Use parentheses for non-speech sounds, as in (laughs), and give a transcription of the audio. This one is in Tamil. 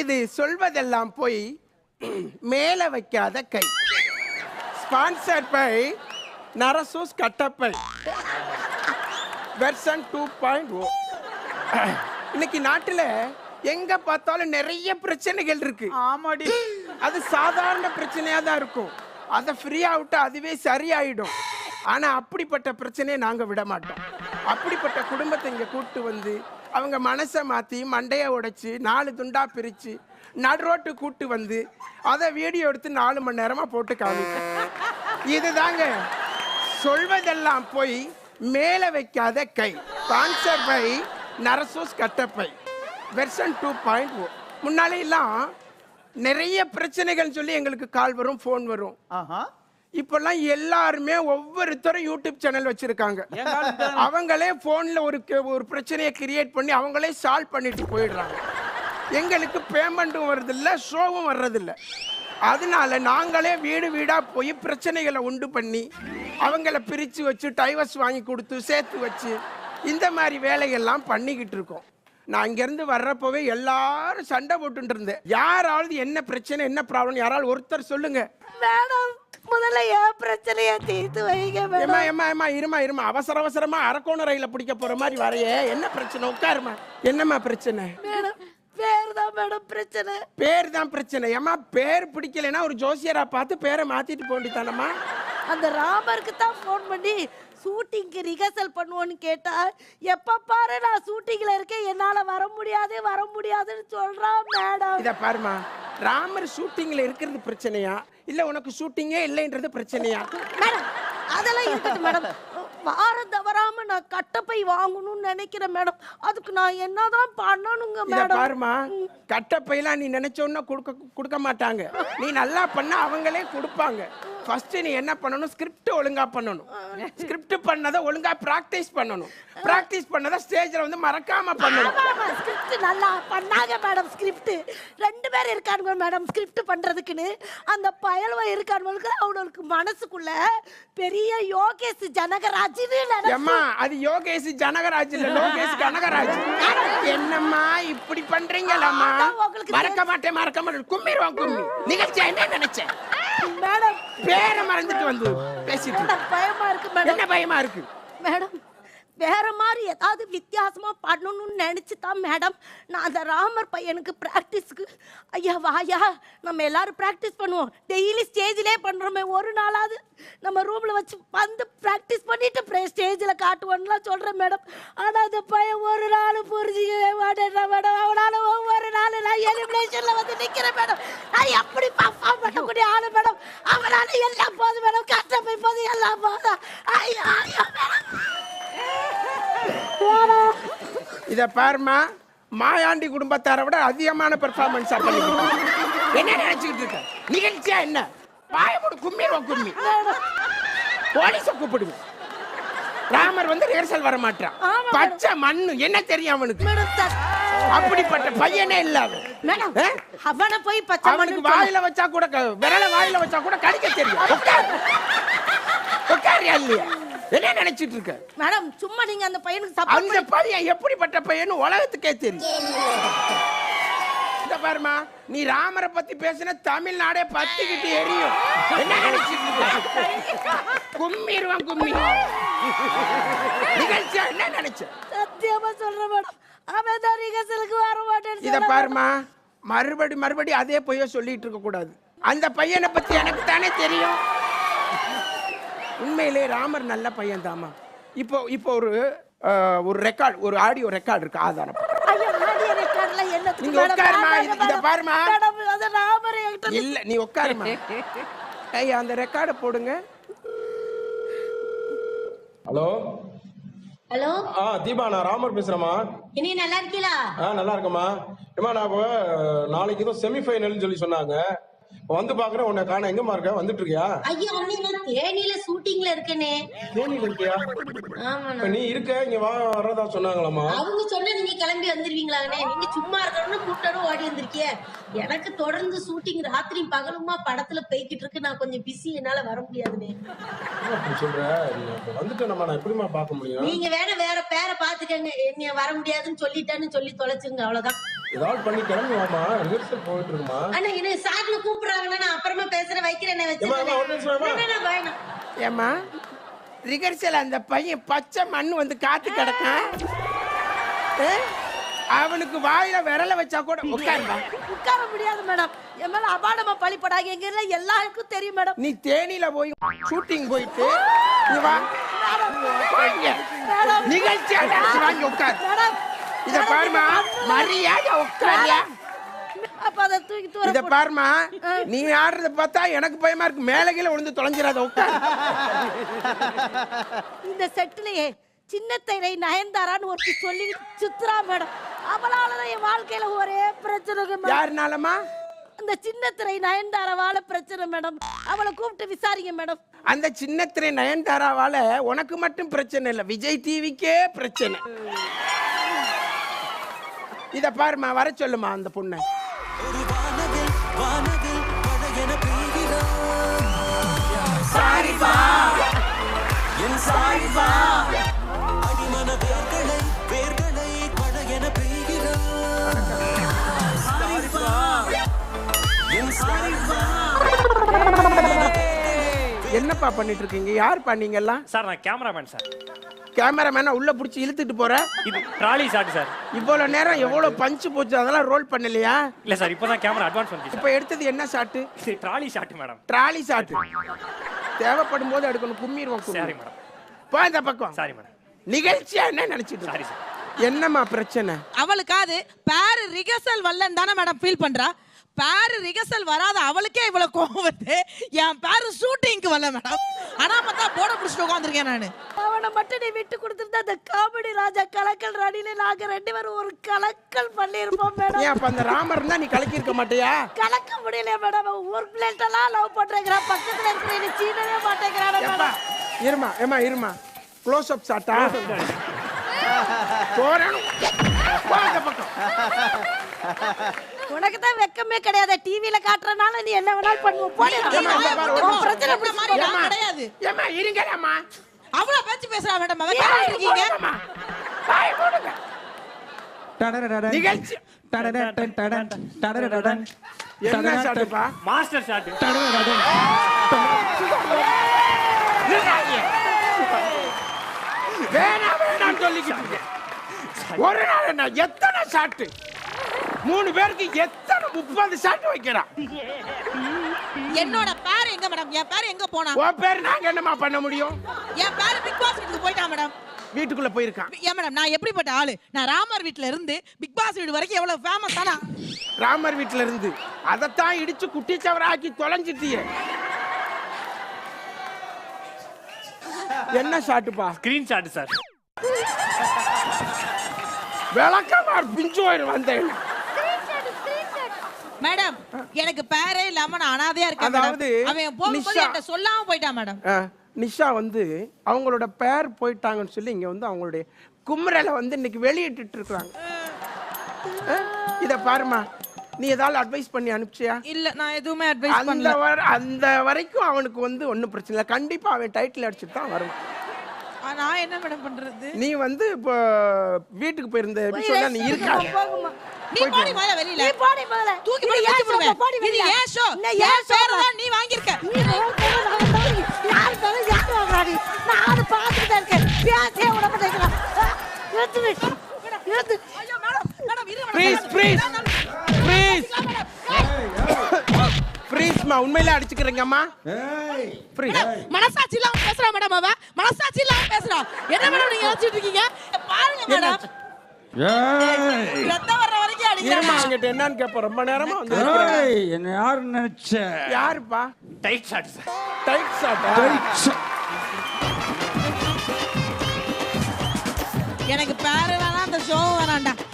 இது சொல்வதெல்லாம் போய் மேல வைக்காத கை. ஸ்பான்சர் பை நரசூஸ் கட்டப்பை வெர்சன் டூ பாயிண்ட் ஓ இன்னைக்கு நாட்டுல எங்க பார்த்தாலும் நிறைய பிரச்சனைகள் இருக்கு. ஆமாடி. அது சாதாரண பிரச்சனையா தான் இருக்கும். அதை ஃப்ரீயா விட்டா அதுவே சரியாயிடும். ஆனா அப்படிப்பட்ட பிரச்சனையை நாங்க விட மாட்டோம். அப்படிப்பட்ட குடும்பத்தை இங்க கூட்டு வந்து அவங்க மனசை மாற்றி மண்டையை உடைச்சி நாலு துண்டா பிரித்து நடுரோட்டு கூட்டு வந்து அதை வீடியோ எடுத்து நாலு மணி நேரமாக போட்டு காமிக்கும். இதுதாங்க. சொல்வதெல்லாம் போய் மேலே வைக்காத கை. ஸ்பான்சர் பை நரசூஸ் கட்டப்பை version two point O oh. முன்னாலே எல்லாம் நிறைய பிரச்சனைகள் சொல்லி எங்களுக்கு கால் வரும் ஃபோன் வரும். ஆஹா. இப்பெல்லாம் எல்லாருமே ஒவ்வொருத்தரும் யூடியூப் சேனல் வச்சிருக்காங்க. அவங்களே போன்ல ஒரு ஒரு பிரச்சனையை கிரியேட் பண்ணி அவங்களே சால்வ் பண்ணிட்டு போயிடுறாங்க. எங்களுக்கு பேமெண்ட்டும் வர்றதில்ல ஷோவும் வர்றதில்ல. அதனால நாங்களே வீடு வீடா போய் பிரச்சனைகளை உண்டு பண்ணி அவங்கள பிரிச்சு வச்சு டைவர்ஸ் வாங்கி கொடுத்து சேர்த்து வச்சு இந்த மாதிரி வேலையெல்லாம் பண்ணிக்கிட்டு இருக்கோம். நான் இங்கேருந்து வர்றப்பவே எல்லாரும் சண்டை போட்டுட்டு இருந்தேன். யாராவது என்ன பிரச்சனை என்ன ப்ராப்ளம் யாராவது ஒருத்தர் சொல்லுங்க. மேடம் முதல்ல என் பிரச்சனைய தீர்த்து வைங்க மேடம் ஏமா ஏமா ஏமா இருமா இருமா அவசர அவசரமா அரக்கோண ரயில பிடிக்க போற மாதிரி வரையே. என்ன பிரச்சனை? உட்காருமா. என்னம்மா பிரச்சனை? மேடம் பேர் தான் மேடம் பிரச்சனை. பேர் தான் பிரச்சனை. ஏமா பேர் பிடிக்கலைன்னா ஒரு ஜோசியரா பார்த்து பேரை மாத்திட்டு போண்டித்தானம்மா அந்த ராமருக்கு தான் ஃபோன் பண்ணி ஷூட்டிங்க்கு ரிஹர்சல் பண்ணுவோன்னு கேட்டா எப்ப பாரு நான் ஷூட்டிங்ல இருக்கேன். என்னால வர முடியாது வர முடியாதுன்னு சொல்றான் மேடம். இத பாருமா ராமர் ஷூட்டிங்ல இருக்கிறது பிரச்சனையா? இல்ல உனக்கு ஷூட்டிங்கே இல்லைன்றது பிரச்சனையா? மேடம் அதெல்லாம் இருக்கட்டும் மேடம். வாரம் தவறாம நான் கட்டப்பை வாங்கணும்னு நினைக்கிறேன் மேடம். அதுக்கு நான் என்னதான் பண்ணணுங்க மேடம்? பாருமா கட்டப்பையெல்லாம் நீ நினைச்ச உடனே கொடுக்க கொடுக்க மாட்டாங்க. நீ நல்லா பண்ண அவங்களே கொடுப்பாங்க. ஃபர்ஸ்ட் நீ என்ன பண்ணணும்? ஸ்கிரிப்ட் ஒழுங்கா பண்ணணும். ஸ்கிரிப்ட் பண்ணதை ஒழுங்கா பிராக்டிஸ் பண்ணணும். பிராக்டிஸ் பண்ணதை ஸ்டேஜ்ல வந்து மறக்காம பண்ணணும். ஸ்கிரிப்ட் நல்லா பண்ணாங்க மேடம் ஸ்கிரிப்ட் ரெண்டு பேர் இருக்கானுங்க மேடம் ஸ்கிரிப்ட் பண்றதுக்குன்னு. அந்த பயல்வ இருக்கானுங்களுக்கு அவனுக்கு மனசுக்குள்ள பெரிய யோகேஷ் ஜனகராஜ்னு. ஏம்மா அது யோகேஷ் ஜனகராஜ் இல்ல லோகேஷ் கனகராஜ். என்னம்மா இப்படி பண்றீங்களாம்மா? மறக்க மாட்டேன் மறக்க மாட்டேன். கும்மிடுவான் கும்மி. நிகழ்ச்சி என்ன நினைச்சேன் மேடம் பேரை மறந்துட்டு வந்து பேசிட்டு பயமா இருக்கு மேடம். என்ன பயமா இருக்கு? மேடம் வேற மாதிரி ஏதாவது வித்தியாசமா பண்ணணும்னு நினைச்சு தான் மேடம். நான் அந்த ராமர் பையனுக்கு ப்ராக்டிஸ்க்கு ஐயா வாயா நம்ம எல்லாரும் ப்ராக்டிஸ் பண்ணுவோம். டெய்லி ஸ்டேஜிலே பண்றோமே ஒரு நாளாவது நம்ம ரூம்ல வச்சு வந்து ப்ராக்டிஸ் பண்ணிட்டு ஸ்டேஜில் காட்டுவோம்லாம் சொல்றேன் மேடம். ஆனா அந்த பையன் ஒரு நாள் புரிஞ்சுக்கவே மாட்டேன் மேடம். அவனால ஒவ்வொரு நாள் நான் எலிமினேஷன்ல வந்து நிக்கிறேன் மேடம். நான் எப்படி பர்ஃபார்ம் பண்ணக்கூடிய ஆளு அவனால எல்லாம் போதும் மேடம். கஷ்டப்பை போது எல்லாம் போதும். ஐயோ ஐயோ மேடம். இத பாருமா மாயாண்டி குடும்பத்தாரை விட அதிகமான பெர்ஃபார்மன்ஸா பண்ணிக்கிட்டு என்ன நினைச்சுக்கிட்டு இருக்க? நிகழ்ச்சியா என்ன? பாயப்போடு கும்மிடுவான் கும்மி போலீஸ கூப்பிடுங்க. ராமர் வந்து ரிஹர்சல் வர மாட்டான் பச்சை மண்ணு. என்ன தெரியும் அவனுக்கு? அப்படிப்பட்ட பையனே இல்ல மேடம்? அவனை போய் பச்சை அவனுக்கு வாயில வச்சா கூட விரல வாயில வச்சா கூட கடிக்க தெரியும். உட்கார். உட்காரியா இல்லையா? என்ன நினைச்சிட்டு இருக்க? மேடம் சும்மா நீங்க அந்த பையனுக்கு அந்த பையன் எப்படிப்பட்ட பையன் உலகத்துக்கே தெரியும். பாருமா நீ ராமரை பத்தி பேசின தமிழ்நாடே பத்திக்கிட்டு எரியும். என்ன நினைச்சிட்டு இருக்க? கும்மிடுவான் கும்மி. நிகழ்ச்சியா? என்ன நினைச்ச? சத்தியமா சொல்றேன் மேடம். அவன் தான் ரிகர்சலுக்கு வர மாட்டேன்னு இத சொல்றான். பாருமா மறுபடி மறுபடி அதே பொய்ய சொல்லிட்டு இருக்க கூடாது அந்த பையனை பத்தி எனக்கு தானே தெரியும் உண்மையிலே ராமர் நல்ல பையன் தாமா இப்போ இப்போ ஒரு ஒரு ரெக்கார்ட் ஒரு ஆடியோ ரெக்கார்ட் இருக்கு ஆதாரம் நீங்க? உட்காருமா, இது-. பாருமா. இல்ல நீ உட்காருமா ஐயா (laughs) அந்த ரெக்கார்டை போடுங்க ஹலோ ஹலோ? ஆ தீபா நான் ராமர் பேசுறேம்மா. இனி நல்லா இருக்கீங்களா ஆ நல்லா இருக்கேம்மா. ஏம்மா நான் இப்போ நாளைக்கு ஏதோ செமிஃபைனல்னு சொல்லி சொன்னாங்க. வந்து பாக்குறேன் உன்னை காண எங்கம்மா இருக்க? வந்துட்டு இருக்கியா? ஐயா அண்ணே நான் தேனியில ஷூட்டிங்ல இருக்கேனே. தேனியில இருக்கியா? இப்ப நீ இருக்க இங்க வா வர்றதா சொன்னாங்களாமா அவங்க சொன்னா நீங்க கிளம்பி வந்துருவீங்களாண்ணே நீங்க சும்மா இருக்கணும்னு கூட்டணும் ஓடி வந்திருக்கிய. எனக்கு தொடர்ந்து ஷூட்டிங் ராத்திரி பகலுமா படத்துல போய்கிட்டு இருக்கு. நான் கொஞ்சம் பிஸி என்னால வர அப்படி சொல்ற நான் பார்க்க முடியும்? நீங்க வேணா வேற பேரை பாத்துக்கங்க என்னைய வர முடியாதுன்னு சொல்லிட்டேன்னு சொல்லி தொலைச்சுங்க அவ்வளவுதான். ஏதாவது பண்ணி கிளம்பி வாமா ரிஹர்சல் போயிட்டு இருக்குமா அண்ணா என்ன சாட்ல கூப்பிடுறாங்கன்னா நான் அப்புறமா பேசுறேன் வைக்கிறேன். வச்சிருக்கேன் ஏம்மா ரிகர்சல் அந்த பையன் பச்சை மண் வந்து காத்து கிடக்கான்? அவனுக்கு வாயில விரல வச்சா கூட உட்காருப்பா உட்கார முடியாது மேடம். என் மேல அபாடமா பழிப்படாங்க எங்க இதுல எல்லாருக்கும் தெரியும் மேடம். நீ தேனியில போய் ஷூட்டிங் போயிட்டு நீ வா. நினைச்சு வாங்கி உட்காரு. இத பாருமா. மரியாதை உட்காரியா இத பாருமா. நீ ஆடுறத பார்த்தா எனக்கு பயமா இருக்கு. மேல கீழ விழுந்து தொலைஞ்சிடாத உட்காரு. இந்த செட்டிலேயே சின்ன திரை நயன்தாரான்னு ஒருத்தி சொல்லி சுத்துறா மேடம். அவளாலதான் என் வாழ்க்கையில ஒரே பிரச்சனை யாருனாலமா அந்த சின்னத்திரை நயன்தாராவால பிரச்சனை மேடம். அவளை கூப்பிட்டு விசாரிங்க மேடம். அந்த சின்னத்திரை நயன்தாராவால உனக்கு மட்டும் பிரச்சனை இல்லை விஜய் டிவிக்கே பிரச்சனை. இதை பாருமா வர சொல்லுமா அந்த பொண்ணை. என்னப்பா பண்ணிட்டு இருக்கீங்க யார் பண்ணீங்க எல்லாம் சார் நான் கேமராமேன் சார். கேமராமேனை உள்ள புடிச்சு இழுத்துட்டு போற? இது ட்ராலி ஷாட் சார். இவ்வளவு நேரம் எவ்வளவு பஞ்சு போச்சு? அதெல்லாம் ரோல் பண்ணலையா? இல்ல சார் இப்போ தான் கேமரா அட்வான்ஸ் வந்துச்சு இப்ப எடுத்தது என்ன shot? Sir trolley shot madam. Trolley shot. தேவைப்படும் போது எடுக்கணும். கும்மிடுவோம் சரி மேடம். போ இந்த பக்கம். Sorry madam. நிகழ்ச்சியா என்ன நினைச்சிட்டு சாரி? சார். என்னம்மா பிரச்சனை? அவளுக்கு அது பேரு ரிகர்சல் வரலன்னு தானே மேடம் ஃபீல் பண்றா? பேரு ரிகர்சல் வராத அவளுக்கே இவ்வளவு கோவம் வருது. என் பேரு ஷூட்டிங்க்கு வரல மேடம் ஆனா பார்த்தா போட பிடிச்சிட்டு உட்காந்துருக்கேன் நானு. அவனை மட்டும் நீ விட்டு கொடுத்துருந்தா அந்த காமெடி ராஜா கலக்கல் ராணில நாங்க ரெண்டு பேரும் ஒரு கலக்கல் பண்ணிருப்போம் மேடம் ஏன் அப்ப அந்த ராமர் இருந்தா நீ கலக்கி இருக்க மாட்டியா? கலக்க முடியல மேடம் ஊர் பிள்ளைகிட்ட எல்லாம் லவ் பண்றேங்கிறான் பக்கத்துல இருக்கிற என்ன சீனவே மாட்டேங்கிறான் மேடம் இருமா ஏமா இருமா. க்ளோஸ் அப் சாட்டா போறேன். பக்கம். உனக்கு தான் வெக்கமே கிடையாது. டிவில காட்டுறனால நீ என்ன வேணாலும் பண்ணுவ. போடி பிரச்சனை இந்த மாதிரி நான் கிடையாது. ஏமா இருங்கடாமா அவ்வளவு பேச்சு பேசுறா மேடம் அவ கேட்டுட்டு இருக்கீங்க இருக்கீங்க நிகழ்ச்சி. என்ன சாட்டுப்பா மாஸ்டர் ஷாட் வேணாம் வேணாம் சொல்லிக்கிட்டு. ஒரு நாள் என்ன எத்தனை ஷாட்டு? மூணு பேருக்கு எத்தனை முப்பது ஷாட் வைக்கிறான் என்னோட பேர் எங்க மேடம்? என் பேர் எங்க போனா? உன் பேர் நாங்க என்னமா பண்ண முடியும்? என் பேர் பிக் பாஸ் வீட்டுக்கு போயிட்டான் மேடம். வீட்டுக்குள்ள போயிருக்கான் ஏன் மேடம் நான் எப்படிப்பட்ட ஆளு? நான் ராமர் வீட்ல இருந்து பிக் பாஸ் வீடு வரைக்கும் எவ்வளவு ஃபேமஸ் தானா ராமர் வீட்டுல இருந்து அதைத்தான் இடிச்சு குட்டிச்சவர ஆக்கி தொலைஞ்சிட்டியே. என்ன ஷாட்டுப்பா? ஸ்கிரீன் ஷாட் சார் விளக்கமா பிஞ்சு வந்தேன். மேடம் எனக்கு பேரே இல்லாம நான் அனாதையா இருக்கேன் அதாவது, அவன் போகும்போது. என்கிட்ட சொல்லாம போயிட்டான் மேடம். நிஷா வந்து அவங்களோட பேர் போயிட்டாங்கன்னு சொல்லி இங்க வந்து அவங்களுடைய குமரலை வந்து இன்னைக்கு வெளியிட்டு இருக்காங்க இத பாருமா நீ ஏதாவது அட்வைஸ் பண்ணி அனுப்பிச்சியா? இல்ல நான் எதுவுமே அட்வைஸ் பண்ணல. அந்த வரைக்கும் அவனுக்கு வந்து ஒன்றும் பிரச்சனை இல்லை. கண்டிப்பா அவன் டைட்டில் அடிச்சுட்டு தான் வருவான். நான் என்ன மேடம் பண்றது நீ வந்து இப்போ வீட்டுக்கு போயிருந்த எபிசோட நீ இருக்காத நீ போடி முதல்ல வெளியில நீ போடி முதல்ல தூக்கி ஏன் வச்சு show? விடுவேன் போடி இது. ஏன் ஷோ ஏன் பேரை தான்? நீ நான் தவிர யார் பேரை யார் வாங்குறாடி? நானும் பார்த்துட்டு தான் இருக்கேன். பேசவே விட மாட்டேங்கிறான். வை. இழுத்து. ஐயோ மேடம் மேடம் இரு ப்ளீஸ் ப்ளீஸ் ப்ளீஸ்மா உண்மையிலே அடிச்சுக்கிறீங்கம்மா ப்ளீஸ் மனசாட்சி இல்லாம பேசுறா மேடம் அவ. மனசாட்சி இல்லாம பேசுறா. என்ன மேடம் நீங்க நினைச்சிட்டு இருக்கீங்க? பாருங்க மேடம். ரத்தம் வர்ற வரைக்கும் இருமா அடிக்கிறாங்க அவங்ககிட்ட என்னன்னு கேட்போம் ரொம்ப நேரமா வந்து என்ன யாரு நினைச்ச? யாருப்பா? டைட் ஷாட் டைட் ஷாட்டா எனக்கு பேரு வேணாம் அந்த ஷோ வேணாம்டா. (laughs)